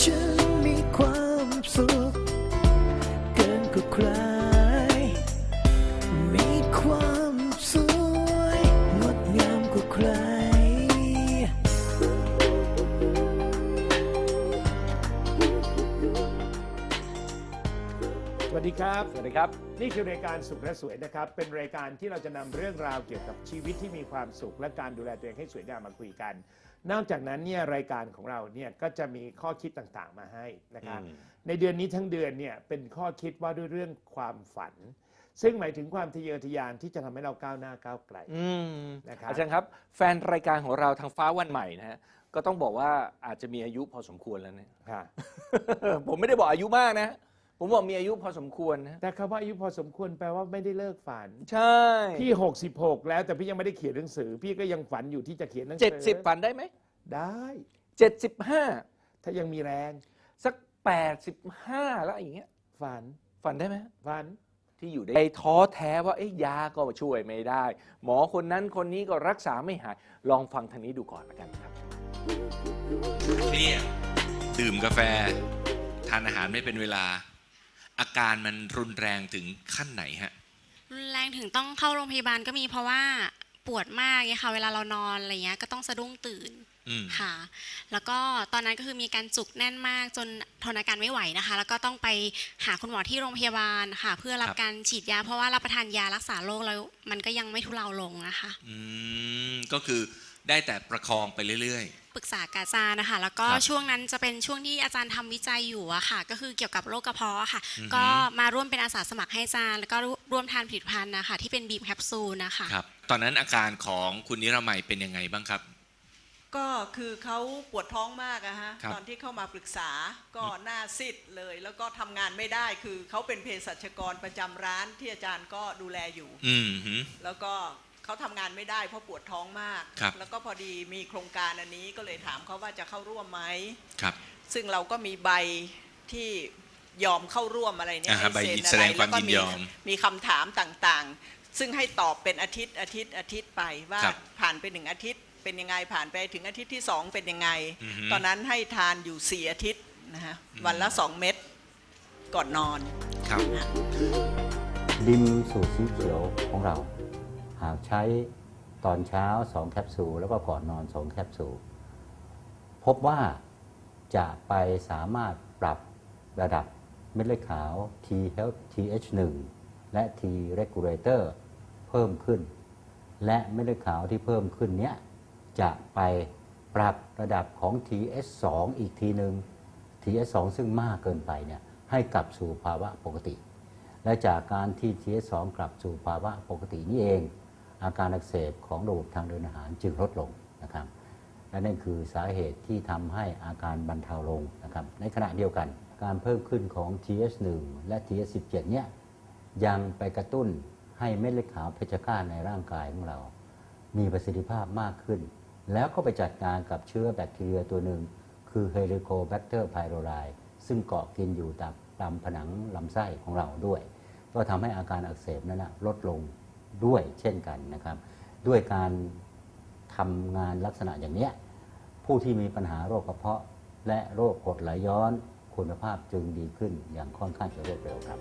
ฉั ดีครับ สวัสดีครับ นี่คือรายการสุขและสวยนะครับ เป็นรายการที่เราจะนำเรื่องราวเกี่ยวกับชีวิตที่มีความสุข และการดูแลตัวเองให้สวยงามมาคุยกัน นอกจากนั้นเนี่ยรายการของเราเนี่ยก็จะมีข้อคิดต่างๆมาให้นะครับอืมในเดือนนี้ทั้งเดือนเนี่ยเป็นข้อคิดว่าด้วยเรื่องความฝัน ซึ่งหมายถึงความทะเยอทะยานที่จะทำให้เราก้าวหน้าก้าวไกลอืมนะครับอาจารย์ครับ แฟนรายการของเราทางฟ้าวันใหม่นะฮะก็ต้องบอกว่าอาจจะมีอายุพอสมควรแล้วเนี่ยค่ะผมไม่ได้บอกอายุมากนะ ผมบอกมีอายุพอสมควรนะแต่คำว่าอายุพอสมควรแปลว่าไม่ได้เลิกฝัน ใช่พี่ 66 แล้วแต่พี่ยังไม่ได้เขียนหนังสือ พี่ก็ยังฝันอยู่ที่จะเขียนหนังสืเจ็ดสิบฝันได้ไหมได้ เจ็ดสิบห้าถ้ายังมีแรงสักแปดสิบห้าแล้วอย่างเงี้ย ฝันฝันได้ไหมฝัน ที่อยู่ในท้อแท้ว่าเอ้ยยาก็ช่วยไม่ได้ หมอคนนั้นคนนี้ก็รักษาไม่หาย ลองฟังทางนี้ดูก่อนละกันครับ เครียดดื่มกาแฟ ทานอาหารไม่เป็นเวลา อาการมันรุนแรงถึงขั้นไหนฮะ รุนแรงถึงต้องเข้าโรงพยาบาลก็มีเพราะว่าปวดมากเนี่ยค่ะเวลาเรานอนอะไรเงี้ยก็ต้องสะดุ้งตื่นอืมค่ะ แล้วก็ตอนนั้นก็คือมีการจุกแน่นมากจนทนอาการไม่ไหวนะคะ แล้วก็ต้องไปหาคุณหมอที่โรงพยาบาลค่ะ เพื่อรับครับการฉีดยา เพราะว่ารับประทานยารักษาโรคแล้วมันก็ยังไม่ทุเลาลงนะคะ อืมก็คือ ได้แต่ประคองไปเรื่อย ปรึกษากับอาจารย์นะคะ แล้วก็ครับช่วงนั้นจะเป็นช่วงที่อาจารย์ทำวิจัยอยู่อะค่ะ ก็คือเกี่ยวกับโรคกระเพาะอะค่ะ อือฮึ ก็มาร่วมเป็นอาสาสมัครให้อาจารย์ แล้วก็ร่วมทานผลิตภัณฑ์นะคะ ที่เป็นบีมแคปซูลนะคะ ๆ ครับ ตอนนั้นอาการของคุณนิรมัยเป็นยังไงบ้างครับ ก็คือเขาปวดท้องมากอะฮะครับ ตอนที่เข้ามาปรึกษาก็หน้าซีดเลย แล้วก็ทำงานไม่ได้คือเขาเป็นเภสัชกรประจำร้านที่อาจารย์ก็ดูแลอยู่ อืมฮึแล้วก็ เขาทำงานไม่ได้เพราะปวดท้องมาก ครับ แล้วก็พอดีมีโครงการอันนี้ก็เลยถามเขาว่าจะเข้าร่วมไหม ครับ ซึ่งเราก็มีใบที่ยอมเข้าร่วมอะไรเนี่ยอ่าฮะให้เซ็นใบอะแสดไรงความแล้วก็ยินยอมมีคำถามต่างๆ ซึ่งให้ตอบเป็นอาทิตย์อาทิตย์อาทิตย์ไปว่าครับผ่านไปหนึ่งอาทิตย์ เป็นยังไงผ่านไปถึงอาทิตย์ที่สองเป็นยังไง อือฮึ ตอนนั้นให้ทานอยู่สี่อาทิตย์นะฮะวันละสองเม็ดก่อนนอน ครับนะดิมสูตรสีเขียวของเราหากใช้ตอนเช้า 2 แคปซูล แล้วก็ก่อนนอน 2 แคปซูล พบว่าจะไปสามารถปรับระดับเม็ดเลือดขาว T help TH1 และ T regulator เพิ่มขึ้น และเม็ดเลือดขาวที่เพิ่มขึ้นเนี้ยจะไปปรับระดับของ TH2 อีกทีหนึ่ง TH2 ซึ่งมากเกินไปเนี่ยให้กลับสู่ภาวะปกติ และจากการที่ TH2 กลับสู่ภาวะปกตินี่เอง อาการอักเสบของระบบทางเดินอาหารจึงลดลงนะครับและนั่นคือสาเหตุที่ทำให้อาการบรรเทาลงนะครับในขณะเดียวกัน การเพิ่มขึ้นของ TH1 และ TH17 เนี่ยยังไปกระตุ้นให้เม็ดเลือดขาวเพชฌฆาตในร่างกายของเรา มีประสิทธิภาพมากขึ้น แล้วก็ไปจัดการกับเชื้อแบคทีเรียตัวหนึ่ง คือ Helicobacter pylori ซึ่งเกาะกินอยู่ตามตามผนังลำไส้ของเราด้วย ก็ทำให้อาการอักเสบนั้นนะลดลง ด้วยเช่นกันนะครับ ด้วยการทำงานลักษณะอย่างนี้ผู้ที่มีปัญหาโรคกระเพาะ และโรคกรดไหลย้อนคุณภาพจึงดีขึ้นอย่างค่อนข้างจะรวดเร็วครับ